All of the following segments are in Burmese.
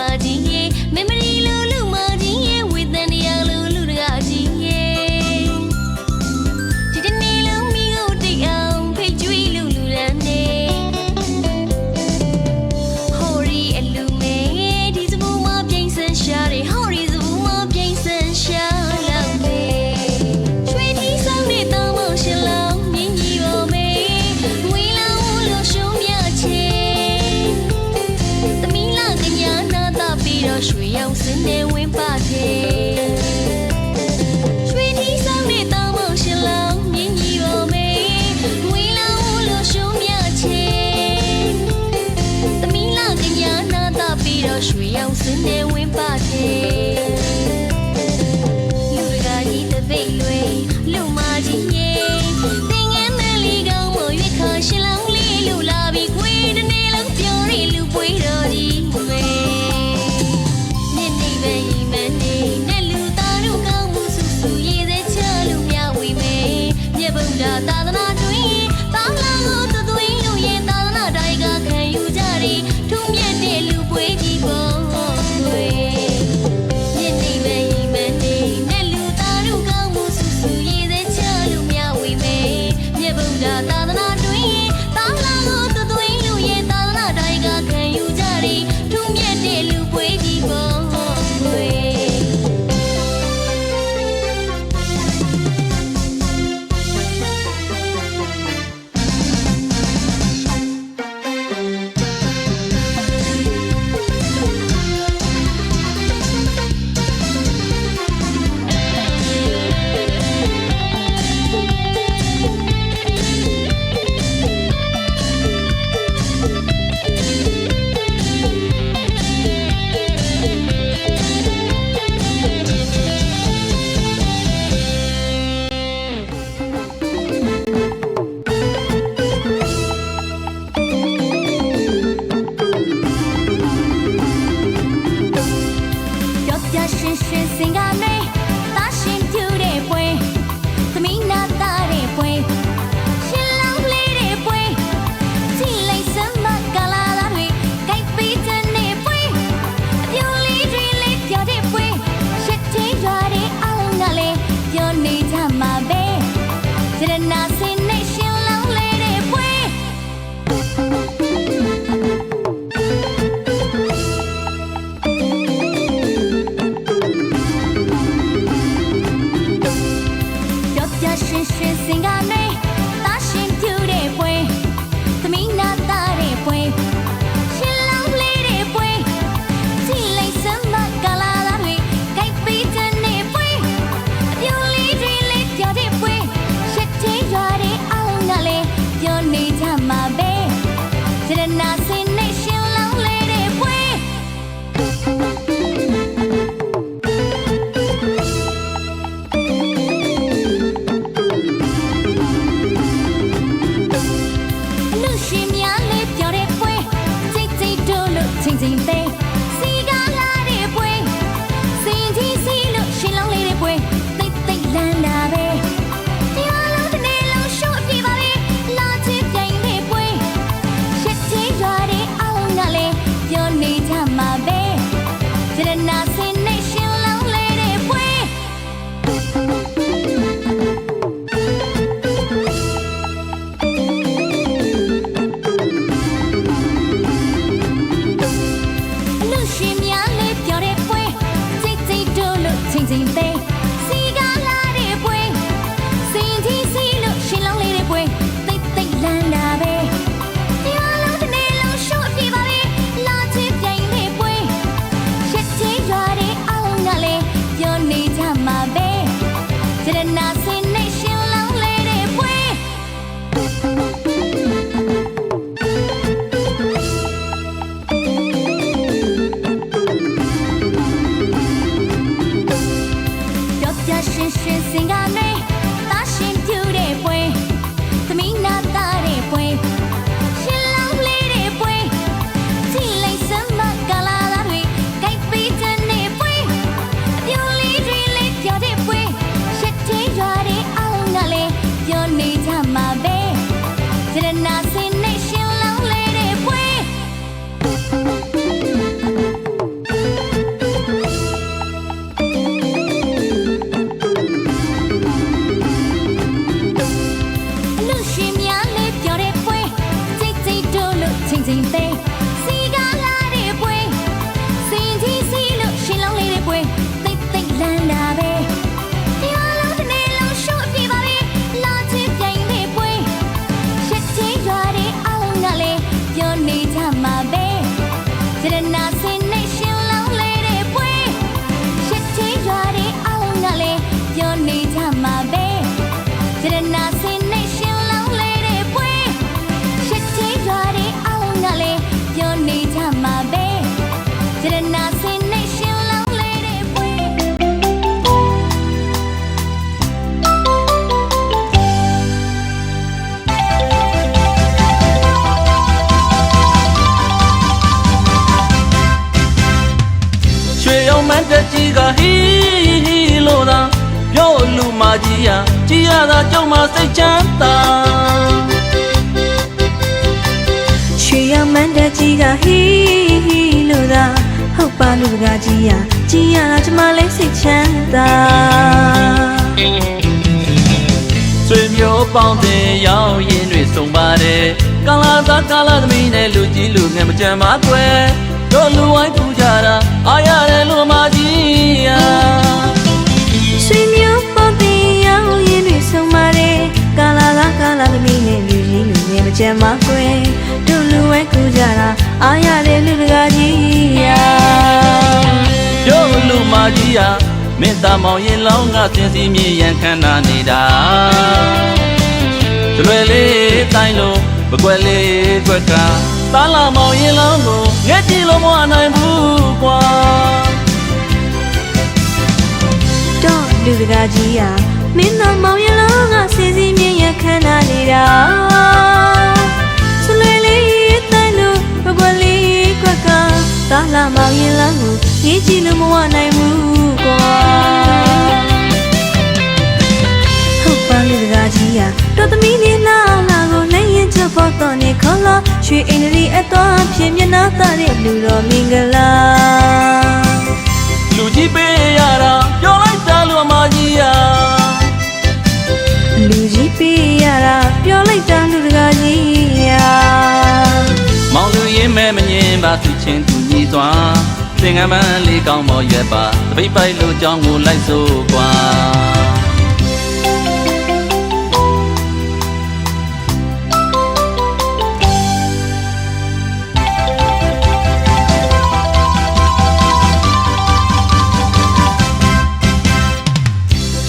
ပါကြီးမေမရီလို နဲ့ ကြည်ရတာကြောင့်မစိတ်ချမ်းသာရွှေရောင်မန်းတက်ကြီးကဟီဟီလို့သာဟုတ်ပါလူကကြီးရကြည်ရတာကျမလေးစိတ်ချမ်းသာဆွေမျိုးပေါင်းတဲ့ရောက်ရင်တွေစုံပါတယ်ကာလာသားကာလာသမီးနဲ့လူကြီးလူငယ်မကြမ်းပါကွယ်တို့လူဝိုင်းကူကြတာအားရတယ်လူမကြီးဟာရွှေ ကြမ်းပါကွယ်တို့လူဝဲကူကြတာအားရတဲ့လူကကြီးရတို့လူမကြီးဟာမင်းသားမောင်ရင်လောင်းကစင်စီမြေရန်ခန္ဓာနေတာကျွယ်လေးတိုင်းလို့မကွယ်လေးကွက်ကတားလာမောင်ရင်လောင်းကိုငဲ့ကြည့်လို့မဝနိုင်ဘူးကွာတော့လူကကြီးရမင်းတော်မောင်ရလောကစီစီမြ င်ရခန္ဓာနေတာဆွေလေးတိုင်းလို့ဘကွက်လေးကွက်ကတာလာမောင်ရလောကိုရေးကြည့်လို့မဝနိုင်ဘူးကွာဟုတ်ပါလူကကြီးရတော်သမီးလေးနာလာကိုလည်းရင်ချက်ဖို့တော့နေခေါ်လာရွှေအင်္ဂလိပ်အတော်ဖြစ်မျက်နှာသားတဲ့လူတော်မင်္ဂလာလူကြီးပေးရတာပြောလိုက်တာလူမကြီးဟာ လူကြီးပေးရတာပြောလိုက်တာလူတကာကြီးရာမောင်လူရင်မဲမငင်ပါသူချင်းသူညီစွာသင်္ကန်းမန်းလေးကောင်းမော်ရွက်ပါတပိတ်ပိုက်လူကြောင်းကိုလိုက်စို့ကွာ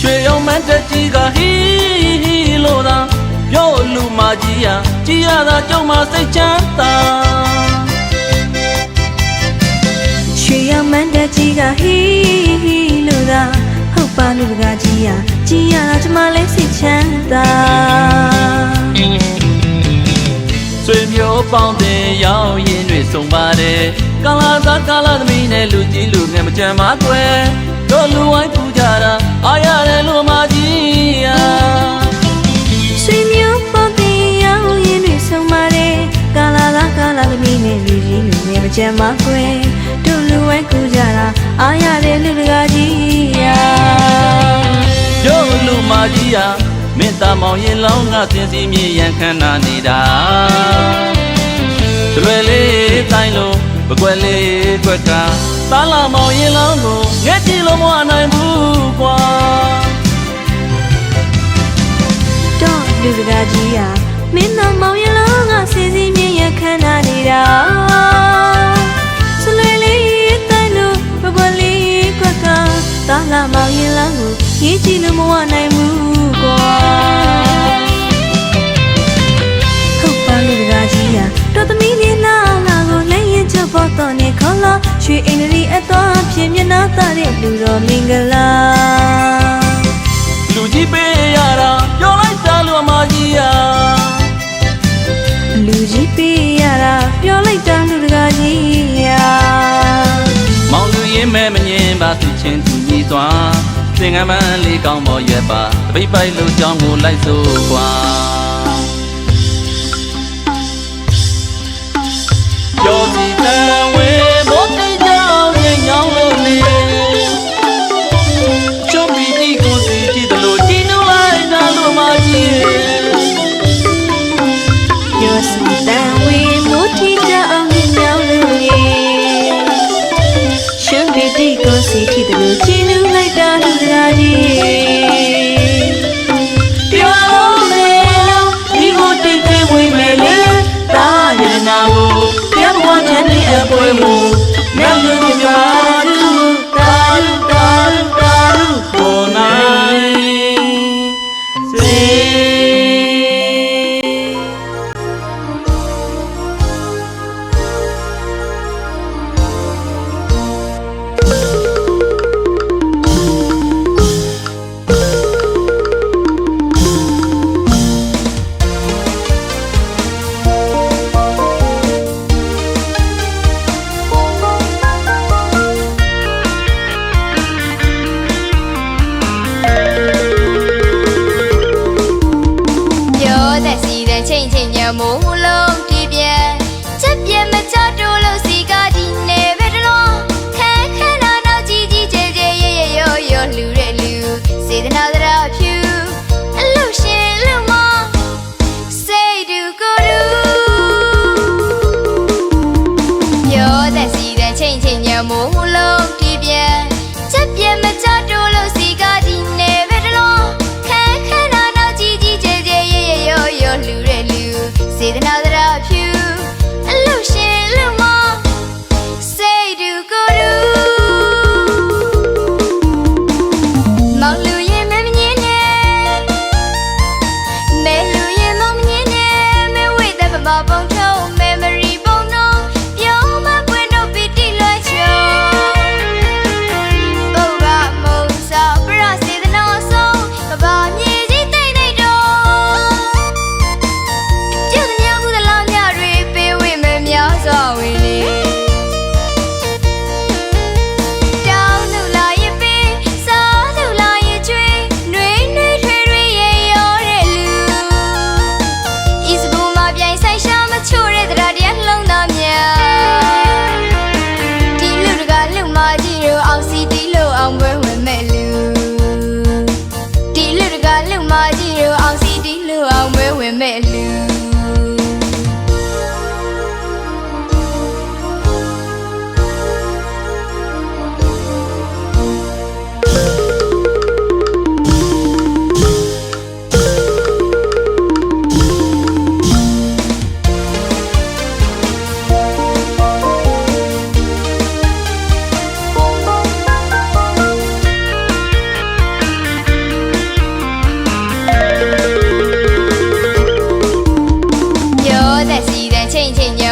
ရွှေရောင်မန်းတက်ကြီးကဟီဟီလို့ သာပြောလူမကြီးဟာကြည်ရတာကြောင့်မစိတ်ချမ်းသာရွှေရောင်မန်းတက်ကြီးကဟီဟီလို့သာဟုတ်ပါလူတကာကြီးရာကြည်ရတာကျမလည်းစိတ်ချမ်းသာဆွေမျိုးပေါင်းတဲ့ရောက်ရင်တွေစုံပါတယ်ကာလာသားကာလာသမီးနဲ့လူကြီးလူငယ်မကြမ်းပါကွယ်တို့လူဝိုင်းပူကြတာအားရတယ်လူမကြီးဟာ ကြီးလူငယ်မကြမ်းပါကွယ်တို့လူဝဲကူကြတာအားရတဲ့လူတကာကြီးရာတို့လူမကြီးဟာမင်းသားမောင်ရင်လောင်းကစင်စီမြေရန်ခန္ဓာနေတာကျွယ်လေးတိုင်းလို့မကွယ်လေးကွက်ကတားလာမောင်ရင်လောင်းကိုငဲ့ကြည့်လို့မဝနိုင်ဘူးကွာတော့လူစကားကြီးရာမင်းတော်မောင်ရလောကစီစီမြင်ရခန္ဓာနေတာ ရေးကြည့်လို့မဝနိုင်ဘူးကွာဟုတ်ပါလူစကားကြီးရာတော်သမီးလေးနာလာကိုလည်းရင်ချက်ဖို့တော့နေခေါ်လာရွှေအင်္ဂလိပ်အတော်ဖြစ်မျက်နှာသားတဲ့လူတော်မင်္ဂလာလူကြီးပေးရတာပြောလိုက်တာလူမကြီးဟာလူကြီးပေးရတာပြောလိုက်တာလူတကာကြီး သူချင်းသူညီစွာသင်္ကန်းမန်းလေးကောင်းမော်ရွက်ပါတပိတ်ပိုက်လူကြောင်းကိုလိုက်စို့ကွာကျော်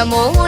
ချိ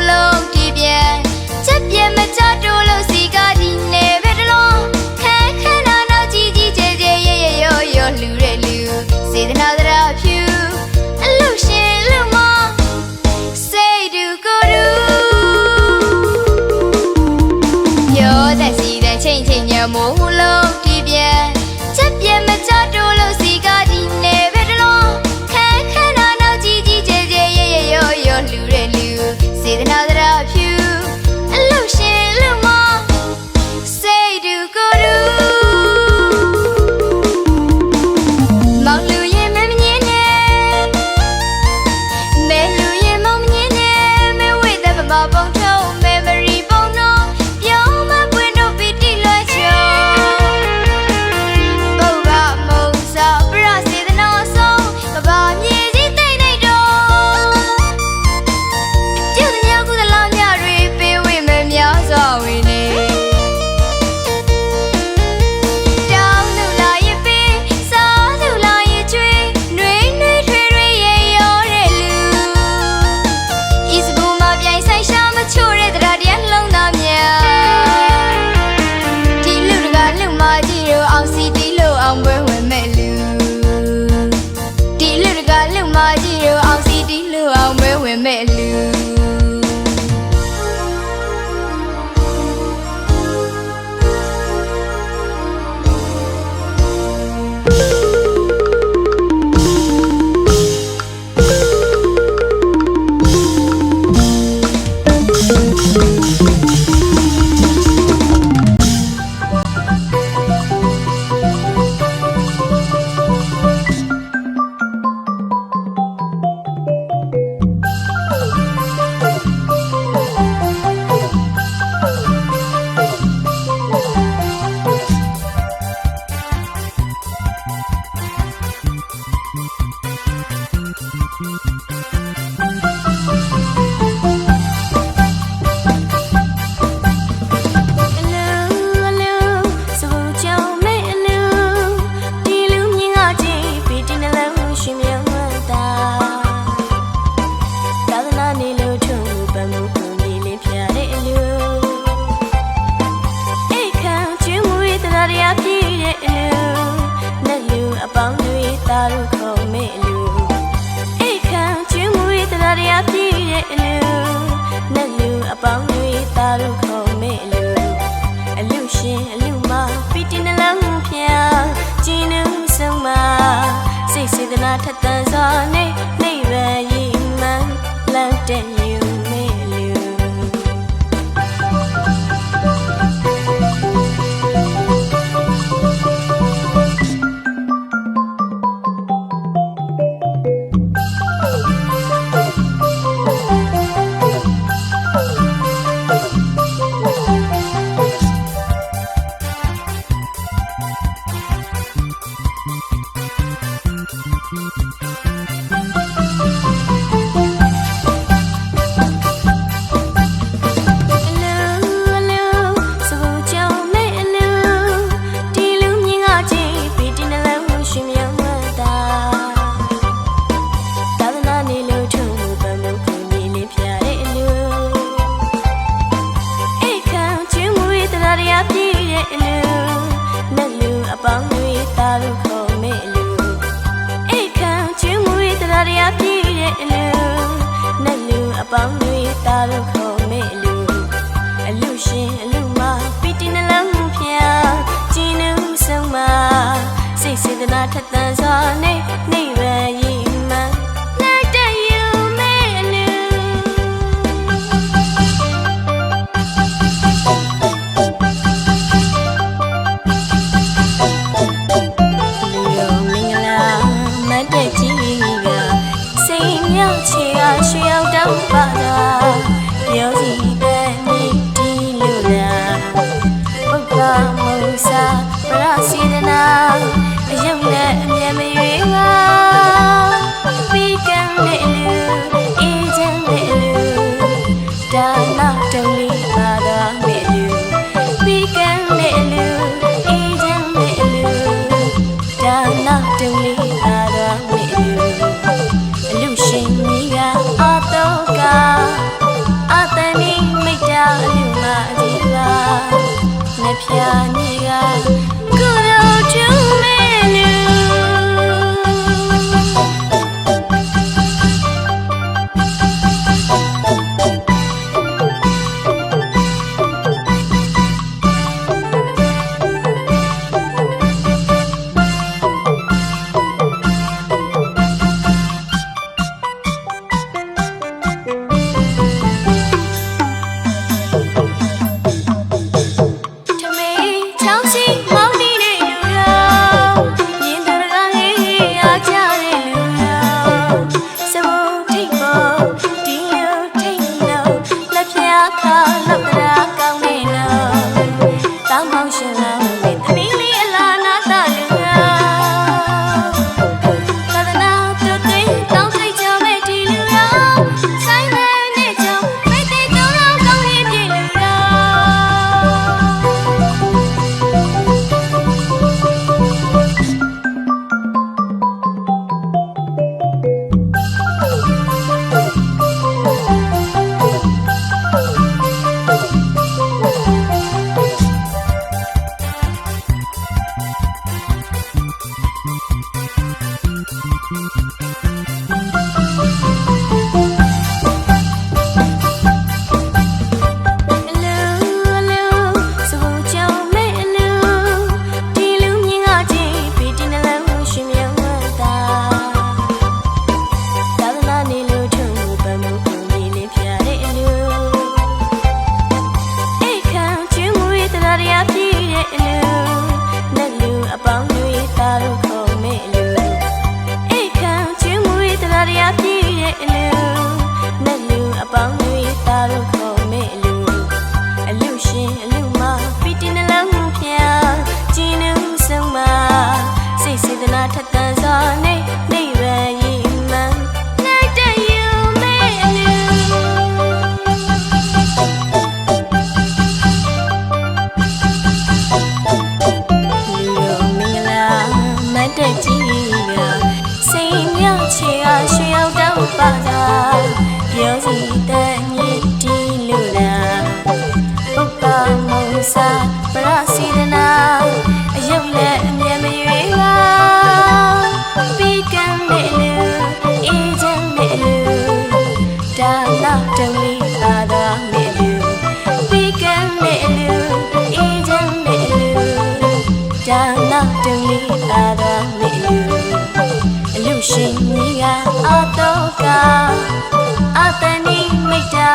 စေတ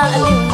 اليوم